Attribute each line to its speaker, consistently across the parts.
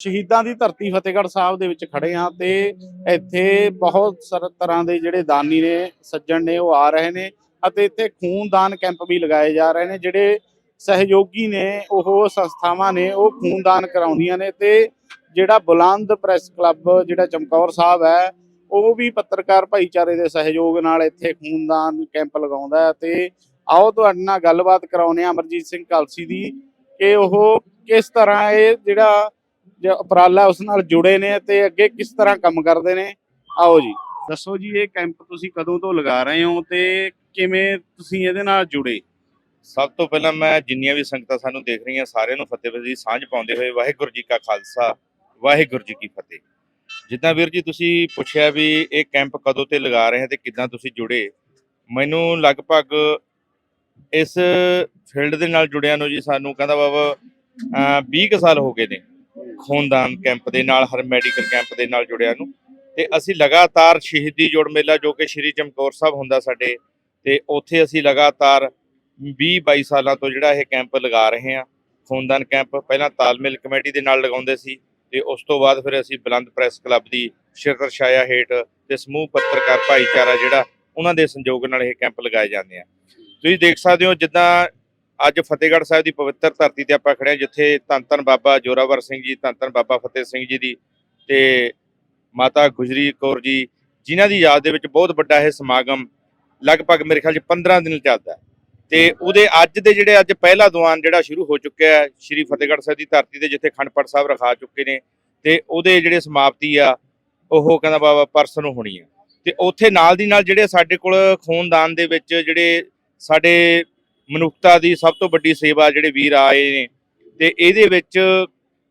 Speaker 1: ਸ਼ਹੀਦਾਂ ਦੀ ਧਰਤੀ ਫਤਿਹਗੜ੍ਹ ਸਾਹਿਬ ਦੇ ਵਿੱਚ ਖੜੇ ਹਾਂ ਤੇ ਇੱਥੇ ਬਹੁਤ ਸਰ ਤਰ੍ਹਾਂ ਦੇ ਜਿਹੜੇ ਦਾਨੀ ਨੇ, ਸੱਜਣ ਨੇ, ਉਹ ਆ ਰਹੇ ਨੇ ਅਤੇ ਇੱਥੇ ਖੂਨਦਾਨ ਕੈਂਪ ਵੀ ਲਗਾਏ ਜਾ ਰਹੇ ਨੇ, ਜਿਹੜੇ ਸਹਿਯੋਗੀ ਨੇ, ਉਹ ਸੰਸਥਾਵਾਂ ਨੇ, ਉਹ ਖੂਨਦਾਨ ਕਰਾਉਂਦੀਆਂ ਨੇ ਤੇ ਜਿਹੜਾ ਬੁਲੰਦ ਪ੍ਰੈਸ ਕਲੱਬ ਜਿਹੜਾ ਚਮਕੌਰ ਸਾਹਿਬ ਹੈ, ਉਹ ਵੀ ਪੱਤਰਕਾਰ ਭਾਈਚਾਰੇ ਦੇ ਸਹਿਯੋਗ ਨਾਲ ਇੱਥੇ ਖੂਨਦਾਨ ਕੈਂਪ ਲਗਾਉਂਦਾ ਹੈ ਤੇ ਆਓ ਤੁਹਾਡੇ ਨਾਲ ਗੱਲਬਾਤ ਕਰਾਉਂਦੇ ਆ ਅਮਰਜੀਤ ਸਿੰਘ ਕਲਸੀ ਦੀ ਕਿ ਉਹ ਕਿਸ ਤਰ੍ਹਾਂ ਇਹ ਜਿਹੜਾ ਜੋ ਉਪਰਾਲਾ ਉਸ ਨਾਲ ਜੁੜੇ ਨੇ ਤੇ ਅੱਗੇ ਕਿਸ ਤਰ੍ਹਾਂ ਕੰਮ ਕਰਦੇ ਨੇ ਆਓ ਜੀ। ਦੱਸੋ ਜੀ ਇਹ ਕੈਂਪ ਤੁਸੀਂ ਕਦੋਂ ਤੋਂ ਲਗਾ ਰਹੇ ਹੋ ਤੇ ਕਿਵੇਂ ਤੁਸੀਂ ਇਹਦੇ ਨਾਲ ਜੁੜੇ?
Speaker 2: ਸਭ ਤੋਂ ਪਹਿਲਾਂ ਮੈਂ ਜਿੰਨੀਆਂ ਵੀ ਸੰਗਤਾਂ ਸਾਨੂੰ ਦੇਖ ਰਹੀਆਂ ਸਾਰਿਆਂ ਨੂੰ ਫਤਿਹ ਦੀ ਸਾਂਝ ਪਾਉਂਦੇ ਹੋਏ ਵਾਹਿਗੁਰੂ ਜੀ ਕਾ ਖਾਲਸਾ ਵਾਹਿਗੁਰੂ ਜੀ ਕੀ ਫਤਿਹ। ਜਿੱਦਾਂ ਵੀਰ ਜੀ ਤੁਸੀਂ ਪੁੱਛਿਆ ਵੀ ਇਹ ਕੈਂਪ ਕਦੋਂ ਤੇ ਲਗਾ ਰਹੇ ਹੋ ਤੇ ਕਿੱਦਾਂ ਤੁਸੀਂ ਜੁੜੇ ਮੈਨੂੰ ਲਗਭਗ ਇਸ ਫੀਲਡ ਦੇ ਨਾਲ ਜੁੜਿਆਂ ਨੂੰ ਜੀ ਸਾਨੂੰ ਕਹਿੰਦਾ ਬਾਬਾ ਅਹ 20 ਕੁ ਸਾਲ ਹੋ ਗਏ ਨੇ। ਖੂਨਦਾਨ ਕੈਂਪ ਦੇ ਨਾਲ, ਹਰ ਮੈਡੀਕਲ ਕੈਂਪ ਦੇ ਨਾਲ ਜੁੜਿਆਂ ਨੂੰ। ਤੇ ਅਸੀਂ ਲਗਾਤਾਰ ਸ਼ਹੀਦੀ ਜੋੜ ਮੇਲਾ ਜੋ ਕਿ ਸ਼੍ਰੀ ਚਮਕੌਰ ਸਾਹਿਬ ਹੁੰਦਾ ਸਾਡੇ, ਤੇ ਉੱਥੇ ਅਸੀਂ ਲਗਾਤਾਰ 20 22 ਸਾਲਾਂ ਤੋਂ ਜਿਹੜਾ ਇਹ ਕੈਂਪ ਲਗਾ ਰਹੇ ਹਾਂ। ਖੂਨਦਾਨ ਕੈਂਪ ਪਹਿਲਾਂ ਤਾਲਮੇਲ ਕਮੇਟੀ ਦੇ ਨਾਲ ਲਗਾਉਂਦੇ ਸੀ, ਤੇ ਉਸ ਤੋਂ ਬਾਅਦ ਫਿਰ ਅਸੀਂ ਬੁਲੰਦ ਪ੍ਰੈਸ ਕਲੱਬ ਦੀ ਸ਼ਿਰਕਤ ਛਾਇਆ ਹੇਠ ਤੇ ਸਮੂਹ ਪੱਤਰਕਾਰ ਭਾਈਚਾਰਾ ਜਿਹੜਾ, ਉਹਨਾਂ ਦੇ ਸੰਯੋਗ ਨਾਲ ਇਹ ਕੈਂਪ ਲਗਾਏ ਜਾਂਦੇ ਆ। ਤੁਸੀਂ ਦੇਖ ਸਕਦੇ ਹੋ ਜਿੱਦਾਂ ਅੱਜ ਫਤਿਹਗੜ੍ਹ ਸਾਹਿਬ ਦੀ ਪਵਿੱਤਰ ਧਰਤੀ ਤੇ ਆਪਾਂ ਖੜੇ ਹਾਂ, ਜਿੱਥੇ ਧੰਨ ਧੰਨ ਬਾਬਾ ਜੋਰਾਵਰ ਸਿੰਘ ਜੀ, ਧੰਨ ਧੰਨ ਬਾਬਾ ਫਤਿਹ ਸਿੰਘ ਜੀ ਦੀ ਤੇ ਮਾਤਾ ਗੁਜਰੀ ਕੌਰ ਜੀ, ਜਿਨ੍ਹਾਂ ਦੀ ਯਾਦ ਦੇ ਵਿੱਚ ਬਹੁਤ ਵੱਡਾ ਇਹ ਸਮਾਗਮ ਲਗਭਗ ਮੇਰੇ ਖਿਆਲ 'ਚ 15 ਦਿਨ ਚੱਲਦਾ ਹੈ। ਤੇ ਉਹਦੇ ਅੱਜ ਦੇ ਜਿਹੜੇ ਅੱਜ ਪਹਿਲਾ ਦੀਵਾਨ ਜਿਹੜਾ ਸ਼ੁਰੂ ਹੋ ਚੁੱਕਿਆ ਹੈ, ਸ਼੍ਰੀ ਫਤਿਹਗੜ੍ਹ ਸਾਹਿਬ ਦੀ ਧਰਤੀ ਤੇ, ਜਿੱਥੇ ਖੰਡ ਸਾਹਿਬ ਰਖਾ ਚੁੱਕੇ ਨੇ, ਤੇ ਉਹਦੇ ਜਿਹੜੇ ਸਮਾਪਤੀ ਆ, ਉਹ ਕਹਿੰਦਾ ਬਾਬਾ ਪਰਸ ਨੂੰ ਹੋਣੀ ਆ। ਤੇ ਉੱਥੇ ਨਾਲ ਦੀ ਨਾਲ ਜਿਹੜੇ ਸਾਡੇ ਕੋਲ ਖੂਨਦਾਨ ਦੇ ਵਿੱਚ ਜਿਹੜੇ ਸਾਡੇ ਮਨੁੱਖਤਾ ਦੀ ਸਭ ਤੋਂ ਵੱਡੀ ਸੇਵਾ ਜਿਹੜੇ ਵੀਰ ਆਏ ਨੇ ਤੇ ਇਹਦੇ ਵਿੱਚ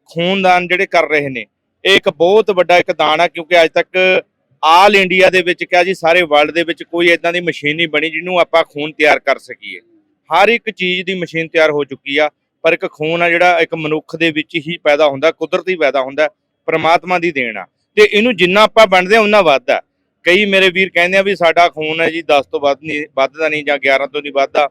Speaker 2: ਖੂਨਦਾਨ ਜਿਹੜੇ ਕਰ ਰਹੇ ਨੇ, ਇਹ ਇੱਕ ਬਹੁਤ ਵੱਡਾ ਇੱਕ ਦਾਨ ਆ ਕਿਉਂਕਿ ਅੱਜ ਤੱਕ ਆਲ ਇੰਡੀਆ ਦੇ ਵਿੱਚ ਕਿਹਾ ਜੀ, ਸਾਰੇ ਵਰਲਡ ਦੇ ਵਿੱਚ ਕੋਈ ਇਦਾਂ ਦੀ ਮਸ਼ੀਨ ਨਹੀਂ ਬਣੀ ਜਿਹਨੂੰ ਆਪਾਂ ਖੂਨ ਤਿਆਰ ਕਰ ਸਕੀਏ। ਹਰ ਇੱਕ ਚੀਜ਼ ਦੀ ਮਸ਼ੀਨ ਤਿਆਰ ਹੋ ਚੁੱਕੀ ਆ, ਪਰ ਇੱਕ ਖੂਨ ਆ ਜਿਹੜਾ ਇੱਕ ਮਨੁੱਖ ਦੇ ਵਿੱਚ ਹੀ ਪੈਦਾ ਹੁੰਦਾ, ਕੁਦਰਤੀ ਪੈਦਾ ਹੁੰਦਾ, ਪ੍ਰਮਾਤਮਾ ਦੀ ਦੇਣ ਆ। ਤੇ ਇਹਨੂੰ ਜਿੰਨਾ ਆਪਾਂ ਵੰਡਦੇ ਆ ਉਹਨਾਂ ਵੱਧਦਾ। ਕਈ ਮੇਰੇ ਵੀਰ ਕਹਿੰਦੇ ਆ ਵੀ ਸਾਡਾ ਖੂਨ ਹੈ ਜੀ 10 ਤੋਂ ਵੱਧ ਨਹੀਂ, ਵੱਧਦਾ ਨਹੀਂ ਜਾਂ 11 ਤੋਂ ਨਹੀਂ ਵੱਧਦਾ।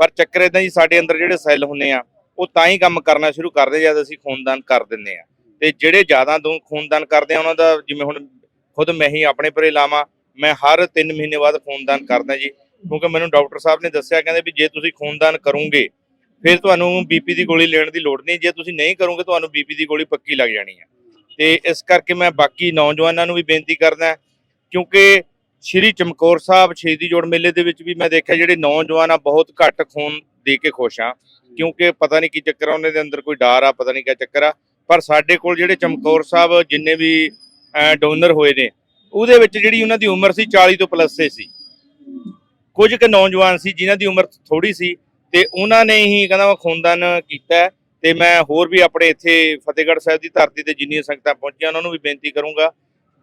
Speaker 2: ਪਰ ਚੱਕਰ ਇਦਾਂ ਜੀ, ਸਾਡੇ ਅੰਦਰ ਜਿਹੜੇ ਸੈੱਲ ਹੁੰਦੇ ਆ, ਉਹ ਤਾਂ ਹੀ ਕੰਮ ਕਰਨਾ ਸ਼ੁਰੂ ਕਰਦੇ ਜਦ ਅਸੀਂ ਖੂਨਦਾਨ ਕਰ ਦਿੰਦੇ ਆ। ਤੇ ਜਿਹੜੇ ਜ਼ਿਆਦਾ ਦੋ, ਖੂਨਦਾਨ ਕਰਦੇ ਆ, ਉਹਨਾਂ ਦਾ ਜਿਵੇਂ ਹੁਣ ਖੁਦ ਮੈਂ ਹੀ ਆਪਣੇ ਪਰੇ ਲਾਵਾਂ, ਮੈਂ ਹਰ 3 ਮਹੀਨੇ ਬਾਅਦ ਖੂਨਦਾਨ ਕਰਦਾ ਜੀ। ਕਿਉਂਕਿ ਮੈਨੂੰ ਡਾਕਟਰ ਸਾਹਿਬ ਨੇ ਦੱਸਿਆ, ਕਹਿੰਦੇ ਵੀ ਜੇ ਤੁਸੀਂ ਖੂਨਦਾਨ ਕਰੋਗੇ, ਫਿਰ ਤੁਹਾਨੂੰ ਬੀਪੀ ਦੀ ਗੋਲੀ ਲੈਣ ਦੀ ਲੋੜ ਨਹੀਂ, ਜੇ ਤੁਸੀਂ ਨਹੀਂ ਕਰੋਗੇ, ਤੁਹਾਨੂੰ ਬੀਪੀ ਦੀ ਗੋਲੀ ਪੱਕੀ ਲੱਗ ਜਾਣੀ ਹੈ ਤੇ ਇਸ ਕਰਕੇ ਮੈਂ ਬਾਕੀ ਨੌਜਵਾਨਾਂ ਨੂੰ ਵੀ ਬੇਨਤੀ ਕਰਦਾ, ਕਿਉਂਕਿ ਸ਼੍ਰੀ ਚਮਕੌਰ ਸਾਹਿਬ ਸ਼ਹੀਦੀ ਜੋੜ ਮੇਲੇ ਦੇ ਵਿੱਚ ਵੀ ਮੈਂ ਦੇਖਿਆ ਜਿਹੜੇ ਨੌਜਵਾਨ ਆ, ਬਹੁਤ ਘੱਟ ਖੂਨ ਦੇ ਕੇ ਖੁਸ਼ ਆ। ਕਿਉਂਕਿ ਪਤਾ ਨਹੀਂ ਕੀ ਚੱਕਰ ਆ, ਉਹਨਾਂ ਦੇ ਅੰਦਰ ਕੋਈ ਡਰ ਆ, ਪਤਾ ਨਹੀਂ ਕੀ ਚੱਕਰ ਆ। ਪਰ ਸਾਡੇ ਕੋਲ ਜਿਹੜੇ ਚਮਕੌਰ ਸਾਹਿਬ ਜਿੰਨੇ ਵੀ ਡੋਨਰ ਹੋਏ ਨੇ, ਉਹਦੇ ਵਿੱਚ ਜਿਹੜੀ ਉਹਨਾਂ ਦੀ ਉਮਰ ਸੀ 40 ਤੋਂ ਪਲੱਸ ਸੀ। ਕੁਝ ਕੁ ਨੌਜਵਾਨ ਸੀ ਜਿਨ੍ਹਾਂ ਦੀ ਉਮਰ ਥੋੜੀ ਸੀ ਤੇ ਉਹਨਾਂ ਨੇ ਹੀ ਕਹਿੰਦਾ ਉਹ ਖੂਨਦਾਨ ਕੀਤਾ ਤੇ ਮੈਂ ਹੋਰ ਵੀ ਆਪਣੇ ਇੱਥੇ ਫਤਿਹਗੜ੍ਹ ਸਾਹਿਬ ਦੀ ਧਰਤੀ ਤੇ ਜਿੰਨੀਆਂ ਸੰਗਤਾਂ ਪਹੁੰਚੀਆਂ, ਉਹਨਾਂ ਨੂੰ ਵੀ ਬੇਨਤੀ ਕਰੂੰਗਾ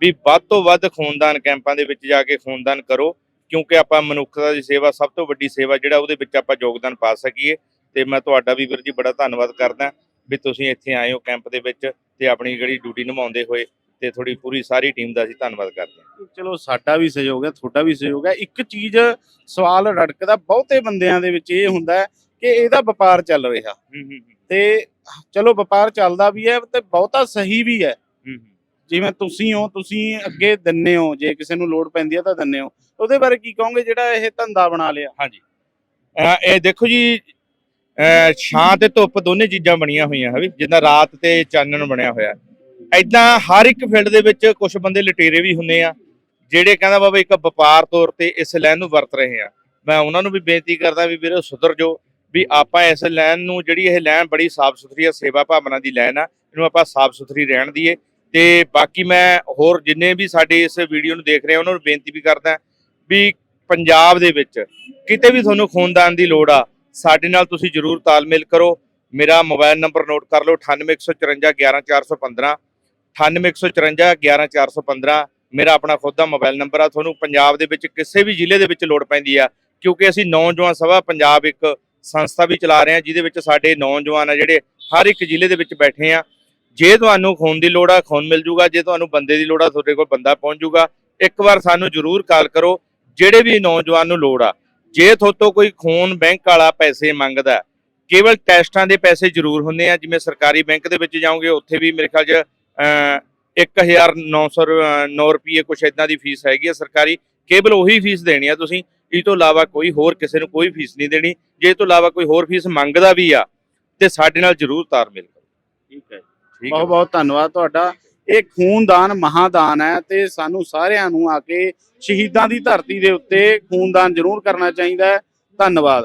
Speaker 2: ਵੀ ਵੱਧ ਤੋਂ ਵੱਧ ਖੂਨਦਾਨ ਕੈਂਪਾਂ ਦੇ ਵਿੱਚ ਜਾ ਕੇ ਖੂਨਦਾਨ ਕਰੋ ਕਿਉਂਕਿ ਆਪਾਂ ਮਨੁੱਖਤਾ ਦੀ ਸੇਵਾ ਸਭ ਤੋਂ ਵੱਡੀ ਸੇਵਾ ਜਿਹੜਾ ਉਹਦੇ ਵਿੱਚ ਆਪਾਂ ਯੋਗਦਾਨ ਪਾ ਸਕੀਏ। ਤੇ ਮੈਂ ਤੁਹਾਡਾ ਵੀ ਵੀਰ ਜੀ ਬੜਾ ਧੰਨਵਾਦ ਕਰਦਾ ਵੀ ਤੁਸੀਂ ਇੱਥੇ ਆਏ ਹੋ ਕੈਂਪ ਦੇ ਵਿੱਚ ਤੇ ਆਪਣੀ ਜਿਹੜੀ ਡਿਊਟੀ ਨਿਭਾਉਂਦੇ ਹੋਏ ਤੇ ਥੋੜੀ ਪੂਰੀ ਸਾਰੀ ਟੀਮ ਦਾ ਅਸੀਂ ਧੰਨਵਾਦ ਕਰਦੇ ਹਾਂ।
Speaker 1: ਚਲੋ ਸਾਡਾ ਵੀ ਸਹਿਯੋਗ ਹੈ ਤੁਹਾਡਾ ਵੀ ਸਹਿਯੋਗ ਹੈ। ਇੱਕ ਚੀਜ਼ ਸਵਾਲ ਰੜਕਦਾ ਬਹੁਤੇ ਬੰਦਿਆਂ ਦੇ ਵਿੱਚ ਇਹ ਹੁੰਦਾ ਹੈ ਕਿ ਇਹਦਾ ਵਪਾਰ ਚੱਲ ਰਿਹਾ। ਤੇ ਚਲੋ ਵਪਾਰ ਚੱਲਦਾ ਵੀ ਹੈ ਤੇ ਬਹੁਤਾ ਸਹੀ ਵੀ ਹੈ। ਜਿਵੇਂ ਤੁਸੀਂ ਹੋ, ਤੁਸੀਂ ਅੱਗੇ ਦਿੰਨੇ ਹੋ, ਜੇ ਕਿਸੇ ਨੂੰ ਲੋੜ ਪੈਂਦੀ ਹੈ ਤਾਂ ਦਿੰਨੇ ਹੋ। ਉਹਦੇ ਬਾਰੇ ਕੀ ਕਹੋਗੇ ਜਿਹੜਾ ਇਹ ਧੰਦਾ ਬਣਾ ਲਿਆ?
Speaker 2: ਹਾਂਜੀ। ਅਹ ਇਹ ਦੇਖੋ ਜੀ, ਅਹ ਛਾਂ ਤੇ ਧੁੱਪ ਦੋਨੇ ਚੀਜ਼ਾਂ ਬਣੀਆਂ ਹੋਈਆਂ ਹੈ ਵੀ? ਜਿੱਦਾਂ ਰਾਤ ਤੇ ਚਾਨਣ ਬਣਿਆ ਹੋਇਆ। ਐਦਾਂ ਹਰ ਇੱਕ ਫੀਲਡ ਦੇ ਵਿੱਚ ਕੁਝ ਬੰਦੇ ਲਟੇਰੇ ਵੀ ਹੁੰਦੇ ਆ, ਜਿਹੜੇ ਕਹਿੰਦਾ ਬਾਬਾ ਇੱਕ ਵਪਾਰ ਤੌਰ ਤੇ ਇਸ ਲਾਈਨ ਨੂੰ ਵਰਤ ਰਹੇ ਆ। ਮੈਂ ਉਹਨਾਂ ਨੂੰ ਵੀ ਬੇਨਤੀ ਕਰਦਾ ਵੀ ਵੀਰੋ ਸੁਧਰ ਜੋ ਵੀ ਆਪਾਂ ਇਸ ਲਾਈਨ ਨੂੰ ਜਿਹੜੀ ਇਹ ਲਾਈਨ ਬੜੀ ਸਾਫ਼ ਸੁਥਰੀ ਆ, ਸੇਵਾ ਭਾਵਨਾ ਦੀ ਲਾਈਨ ਆ, ਇਹਨੂੰ ਆਪਾਂ ਸਾਫ਼ ਸੁਥਰੀ ਰਹਿਣ ਦੀਏ ਤੇ ਬਾਕੀ ਮੈਂ ਹੋਰ ਜਿੰਨੇ ਵੀ ਸਾਡੇ ਇਸ ਵੀਡੀਓ ਨੂੰ ਦੇਖ ਰਹੇ ਉਹਨਾਂ ਨੂੰ ਬੇਨਤੀ ਵੀ ਕਰਦਾ ਵੀ ਪੰਜਾਬ ਦੇ ਵਿੱਚ ਕਿਤੇ ਵੀ ਤੁਹਾਨੂੰ ਖੂਨਦਾਨ ਦੀ ਲੋੜ ਆ, ਸਾਡੇ ਨਾਲ ਤੁਸੀਂ ਜਰੂਰ ਤਾਲਮੇਲ ਕਰੋ। ਮੇਰਾ ਮੋਬਾਈਲ ਨੰਬਰ ਨੋਟ ਕਰ ਲਓ 9815411415 9815411415 ਮੇਰਾ ਆਪਣਾ ਖੁਦ ਦਾ ਮੋਬਾਈਲ ਨੰਬਰ ਆ, ਤੁਹਾਨੂੰ ਪੰਜਾਬ ਦੇ ਵਿੱਚ ਕਿਸੇ ਵੀ ਜ਼ਿਲ੍ਹੇ ਦੇ ਵਿੱਚ ਲੋੜ ਪੈਂਦੀ ਆ, ਕਿਉਂਕਿ ਅਸੀਂ ਨੌਜਵਾਨ ਸਭਾ ਪੰਜਾਬ ਇੱਕ ਸੰਸਥਾ ਵੀ ਚਲਾ ਰਹੇ ਹਾਂ ਜਿਹਦੇ ਵਿੱਚ ਸਾਡੇ ਨੌਜਵਾਨ ਆ ਜਿਹੜੇ ਹਰ ਇੱਕ ਜ਼ਿਲ੍ਹੇ ਦੇ ਵਿੱਚ ਬੈਠੇ ਆ। ਜੇ ਤੁਹਾਨੂੰ ਖੂਨ ਦੀ ਲੋੜ ਆ ਖੂਨ ਮਿਲ ਜੂਗਾ। ਜੇ ਤੁਹਾਨੂੰ ਬੰਦੇ ਦੀ ਲੋੜ ਆ ਤੁਹਾਡੇ ਕੋਲ ਬੰਦਾ ਪਹੁੰਚ ਜੂਗਾ। ਇੱਕ ਵਾਰ ਸਾਨੂੰ ਜਰੂਰ ਕਾਲ ਕਰੋ ਜਿਹੜੇ ਵੀ ਨੌਜਵਾਨ ਨੂੰ ਲੋੜ ਆ। ਜੇ ਤੁਹਾਤੋਂ ਕੋਈ ਖੂਨ ਬੈਂਕ ਵਾਲਾ ਪੈਸੇ ਮੰਗਦਾ ਕੇਵਲ ਟੈਸਟਾਂ ਦੇ ਪੈਸੇ ਜ਼ਰੂਰ ਹੁੰਦੇ ਆ। ਜਿਵੇਂ ਸਰਕਾਰੀ ਬੈਂਕ ਦੇ ਵਿੱਚ ਜਾਓਗੇ ਉੱਥੇ ਵੀ ਮੇਰੇ ਖਿਆਲ 'ਚ ਅਹ, 1909 ਰੁਪਏ ਕੁਛ ਇਦਾਂ ਦੀ ਫੀਸ ਹੈਗੀ ਆ ਸਰਕਾਰੀ। ਕੇਵਲ ਉਹੀ ਫੀਸ ਦੇਣੀ ਆ ਤੁਸੀਂ। ਇਹ ਤੋਂ ਇਲਾਵਾ ਕੋਈ ਹੋਰ ਕਿਸੇ ਨੂੰ ਕੋਈ ਫੀਸ ਨਹੀਂ ਦੇਣੀ। ਜੇ ਇਹ ਤੋਂ ਇਲਾਵਾ ਕੋਈ ਹੋਰ ਫੀਸ ਮੰਗਦਾ ਵੀ ਆ ਤੇ ਸਾਡੇ ਨਾਲ ਜ਼ਰੂਰ ਤਾਲਮੇਲ ਕਰੋ। ਠੀਕ ਹੈ।
Speaker 1: ਬਹੁਤ ਬਹੁਤ ਧੰਨਵਾਦ ਤੁਹਾਡਾ। ਇਹ ਖੂਨਦਾਨ ਮਹਾਦਾਨ ਹੈ ਤੇ ਸਾਨੂੰ ਸਾਰਿਆਂ ਨੂੰ ਆ ਕੇ ਸ਼ਹੀਦਾਂ ਦੀ ਧਰਤੀ ਦੇ ਉੱਤੇ ਖੂਨਦਾਨ ਜ਼ਰੂਰ ਕਰਨਾ ਚਾਹੀਦਾ ਹੈ। ਧੰਨਵਾਦ।